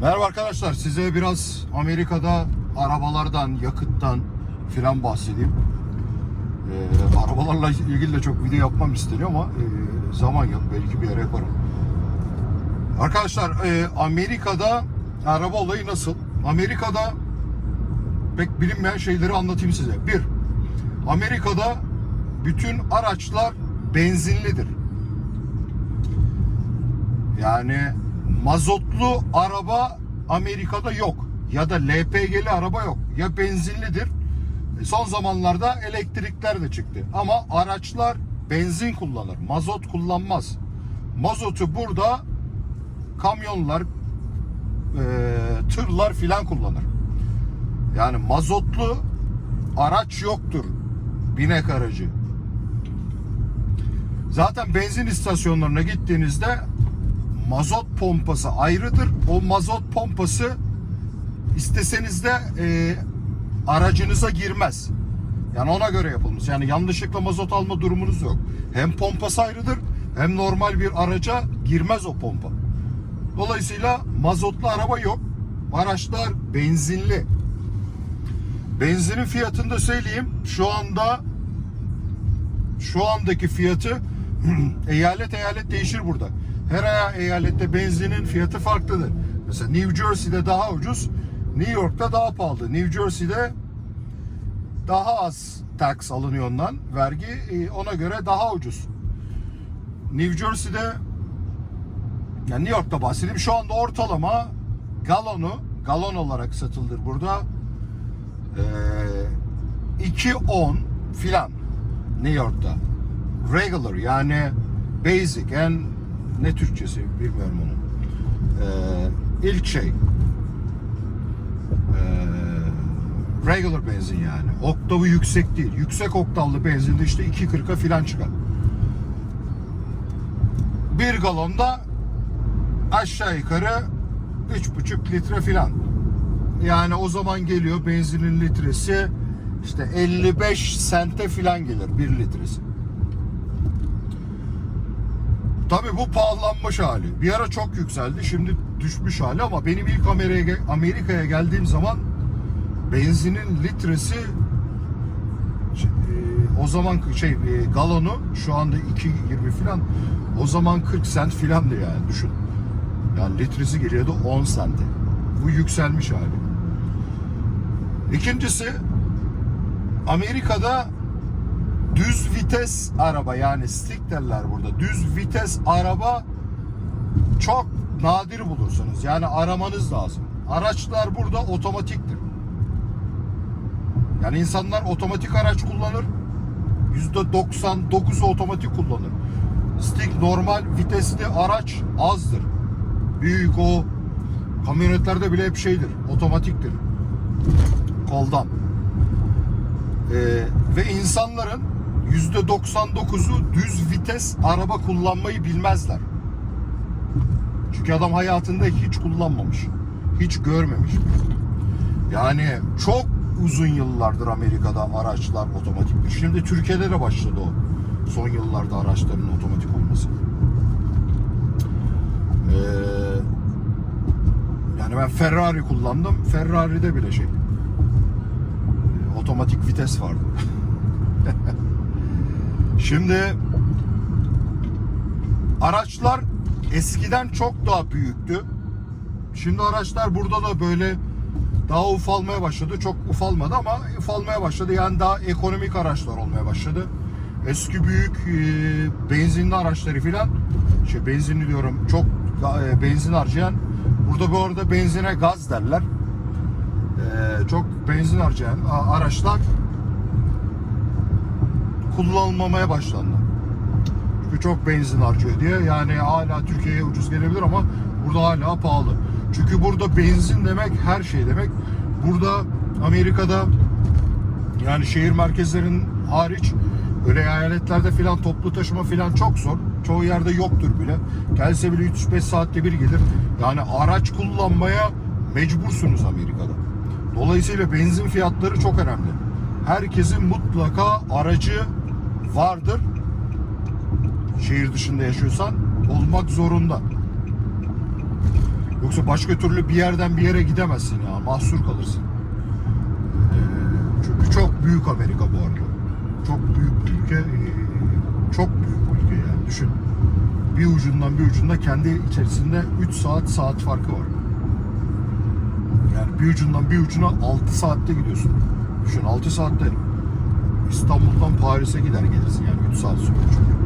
Merhaba arkadaşlar size biraz Amerika'da arabalardan, yakıttan filan bahsedeyim. Ee, arabalarla ilgili de çok video yapmam isteniyor ama e, zaman yok belki bir yere yaparım. Arkadaşlar e, Amerika'da araba olayı nasıl? Amerika'da pek bilinmeyen şeyleri anlatayım size. Bir, Amerika'da bütün araçlar benzinlidir. Yani mazotlu araba Amerika'da yok. Ya da LPG'li araba yok. Ya benzinlidir. E, Son zamanlarda elektrikler de çıktı. Ama araçlar benzin kullanır. Mazot kullanmaz. Mazotu burada kamyonlar, e, tırlar filan kullanır. Yani mazotlu araç yoktur. Binek aracı. Zaten benzin istasyonlarına gittiğinizde mazot pompası ayrıdır. O mazot pompası isteseniz de e, aracınıza girmez. Yani ona göre yapılmış. Yani yanlışlıkla mazot alma durumunuz yok. Hem pompası ayrıdır hem normal bir araca girmez o pompa. Dolayısıyla mazotlu araba yok. Araçlar benzinli. Benzinin fiyatını da söyleyeyim. Şu anda şu andaki fiyatı eyalet eyalet değişir burada. Her eyalette benzinin fiyatı farklıdır. Mesela New Jersey'de daha ucuz, New York'ta daha pahalı. New Jersey'de daha az tax alınıyor ondan, vergi e, ona göre daha ucuz. New Jersey'de yani New York'ta bahsedeyim. Şu anda ortalama galonu galon olarak satılır burada. Ee, 2.10 filan New York'ta. Regular yani basic en ne Türkçesi bilmiyorum onu. Ee, ilk şey ee, regular benzin yani. Oktavı yüksek değil. Yüksek oktavlı benzinde işte 2.40'a filan çıkar. Bir galonda aşağı yukarı 3,5 litre filan. Yani o zaman geliyor benzinin litresi işte 55 sente filan gelir 1 litresi. Tabii bu pahalanmış hali. Bir ara çok yükseldi. Şimdi düşmüş hali ama benim ilk Amerika'ya Amerika'ya geldiğim zaman benzinin litresi e, o zaman şey e, galonu şu anda 2.20 filan o zaman 40 sent filandı yani düşün. Yani litresi geliyordu 10 sente. Bu yükselmiş hali. İkincisi Amerika'da düz vites araba yani stick derler burada. Düz vites araba çok nadir bulursunuz. Yani aramanız lazım. Araçlar burada otomatiktir. Yani insanlar otomatik araç kullanır. %99'u otomatik kullanır. Stick normal vitesli araç azdır. Büyük o kamyonetlerde bile hep şeydir. Otomatiktir. Koldan. Ee, ve insanların %99'u düz vites araba kullanmayı bilmezler. Çünkü adam hayatında hiç kullanmamış. Hiç görmemiş. Yani çok uzun yıllardır Amerika'da araçlar otomatiktir. Şimdi Türkiye'de de başladı o. Son yıllarda araçların otomatik olması. Ee, yani ben Ferrari kullandım. Ferrari'de bile şey otomatik vites vardı. Şimdi araçlar eskiden çok daha büyüktü. Şimdi araçlar burada da böyle daha ufalmaya başladı. Çok ufalmadı ama ufalmaya başladı. Yani daha ekonomik araçlar olmaya başladı. Eski büyük e, benzinli araçları filan şey benzinli diyorum çok e, benzin harcayan burada bu arada benzine gaz derler. E, çok benzin harcayan araçlar kullanılmamaya başlandı. Çünkü çok benzin harcıyor diye. Yani hala Türkiye'ye ucuz gelebilir ama burada hala pahalı. Çünkü burada benzin demek her şey demek. Burada Amerika'da yani şehir merkezlerin hariç öyle eyaletlerde filan toplu taşıma filan çok zor. Çoğu yerde yoktur bile. Gelse bile 3-5 saatte bir gelir. Yani araç kullanmaya mecbursunuz Amerika'da. Dolayısıyla benzin fiyatları çok önemli. Herkesin mutlaka aracı vardır. Şehir dışında yaşıyorsan olmak zorunda. Yoksa başka türlü bir yerden bir yere gidemezsin ya. Mahsur kalırsın. Ee, çünkü çok büyük Amerika bu arada. Çok büyük bir ülke. Ee, çok büyük bir ülke yani. Düşün. Bir ucundan bir ucunda kendi içerisinde 3 saat saat farkı var. Yani bir ucundan bir ucuna 6 saatte gidiyorsun. Düşün 6 saatte İstanbul'dan Paris'e gider gelirsin yani 3 saat sürüyor çünkü.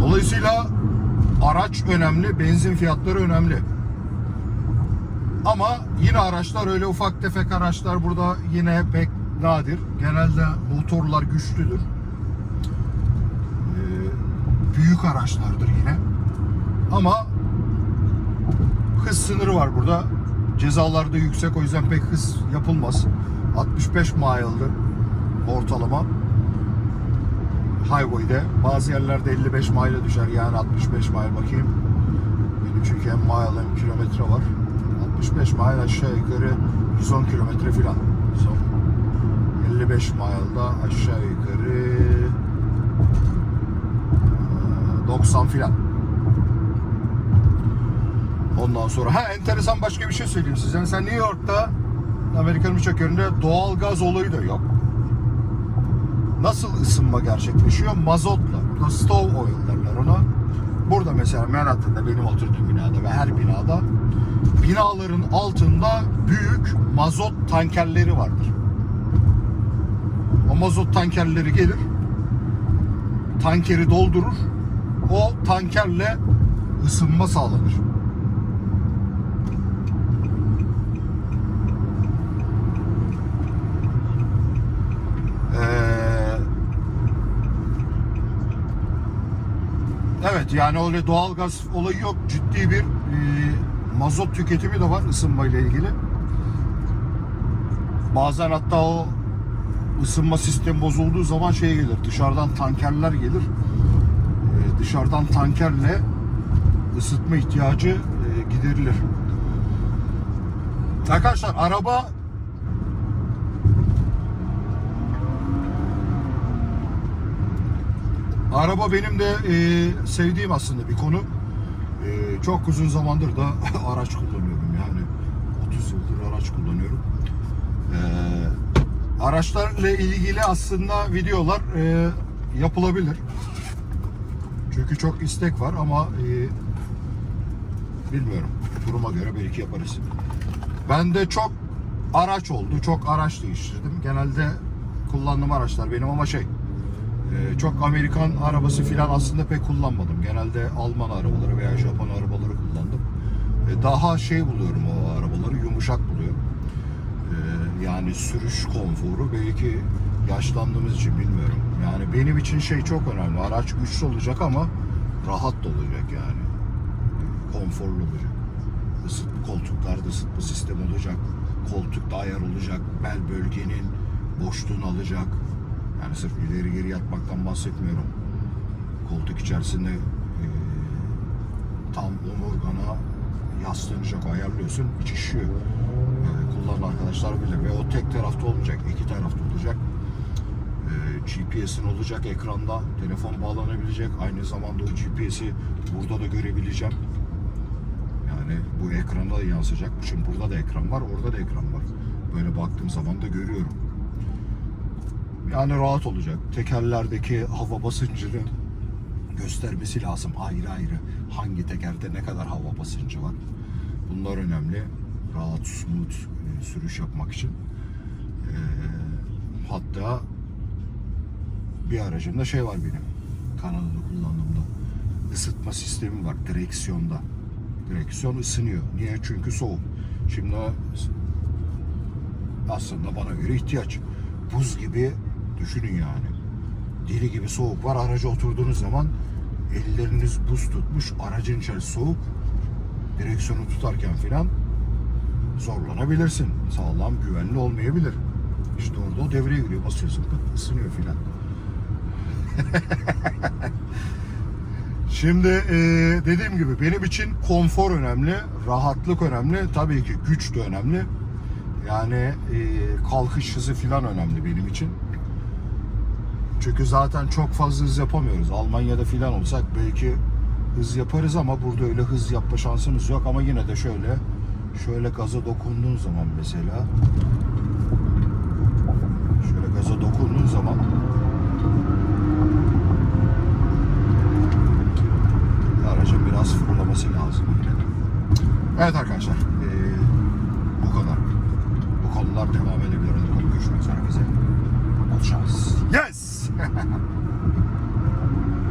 Dolayısıyla araç önemli, benzin fiyatları önemli. Ama yine araçlar öyle ufak tefek araçlar burada yine pek nadir. Genelde motorlar güçlüdür. Ee, büyük araçlardır yine. Ama hız sınırı var burada. Cezalar da yüksek o yüzden pek hız yapılmaz. 65 mile'dır ortalama. Highway'de bazı yerlerde 55 mile'a düşer yani 65 mile bakayım. Benim çünkü hem mile hem kilometre var. 65 mile aşağı yukarı 110 kilometre filan. 110. 55 mile'da aşağı yukarı eee, 90 filan. Ondan sonra ha enteresan başka bir şey söyleyeyim size. Mesela New York'ta Amerika'nın birçok yerinde doğal gaz olayı da yok. Nasıl ısınma gerçekleşiyor? Mazotla. Stove oil derler ona. Burada mesela Manhattan'da benim oturduğum binada ve her binada binaların altında büyük mazot tankerleri vardır. O mazot tankerleri gelir, tankeri doldurur, o tankerle ısınma sağlanır. Ee, evet yani öyle doğalgaz olayı yok. Ciddi bir e, mazot tüketimi de var ısınma ile ilgili. Bazen hatta o ısınma sistemi bozulduğu zaman şey gelir. Dışarıdan tankerler gelir. Ee, dışarıdan tankerle ısıtma ihtiyacı e, giderilir. Arkadaşlar araba Araba benim de e, sevdiğim aslında bir konu. E, çok uzun zamandır da araç kullanıyorum yani. 30 yıldır araç kullanıyorum. E, araçlarla ilgili aslında videolar e, yapılabilir. Çünkü çok istek var ama e, bilmiyorum. Duruma göre belki yaparız. Ben de çok araç oldu. Çok araç değiştirdim. Genelde kullandığım araçlar benim ama şey çok Amerikan arabası filan aslında pek kullanmadım. Genelde Alman arabaları veya Japon arabaları kullandım. Ee, daha şey buluyorum o arabaları, yumuşak buluyorum. Ee, yani sürüş konforu belki yaşlandığımız için bilmiyorum. Yani benim için şey çok önemli. Araç güçlü olacak ama rahat da olacak yani. Konforlu olacak. Isıt, koltuklarda ısıtma sistemi olacak. Koltukta ayar olacak. Bel bölgenin boşluğunu alacak. Yani sırf ileri geri yatmaktan bahsetmiyorum. Koltuk içerisinde e, tam omurgana yaslanacak ayarlıyorsun. İç işiyor. E, kullanan arkadaşlar bilir. Ve o tek tarafta olmayacak. iki tarafta olacak. GPS'in olacak ekranda. Telefon bağlanabilecek. Aynı zamanda o GPS'i burada da görebileceğim. Yani bu ekranda da yansıyacak. Şimdi burada da ekran var, orada da ekran var. Böyle baktığım zaman da görüyorum. Yani rahat olacak. Tekerlerdeki hava basıncını göstermesi lazım ayrı ayrı. Hangi tekerde ne kadar hava basıncı var. Bunlar önemli. Rahat, smooth e, sürüş yapmak için. E, hatta bir aracımda şey var benim. Kanadını kullandığımda. ısıtma sistemi var direksiyonda. Direksiyon ısınıyor. Niye? Çünkü soğuk. Şimdi aslında bana göre ihtiyaç. Buz gibi düşünün yani. Deli gibi soğuk var. Araca oturduğunuz zaman elleriniz buz tutmuş. Aracın içerisi soğuk. Direksiyonu tutarken filan zorlanabilirsin. Sağlam, güvenli olmayabilir. İşte orada o devreye giriyor. Basıyorsun, pıt, ısınıyor filan. Şimdi e, dediğim gibi benim için konfor önemli, rahatlık önemli, tabii ki güç de önemli. Yani e, kalkış hızı filan önemli benim için. Çünkü zaten çok fazla hız yapamıyoruz. Almanya'da filan olsak belki hız yaparız ama burada öyle hız yapma şansımız yok ama yine de şöyle şöyle gaza dokunduğun zaman mesela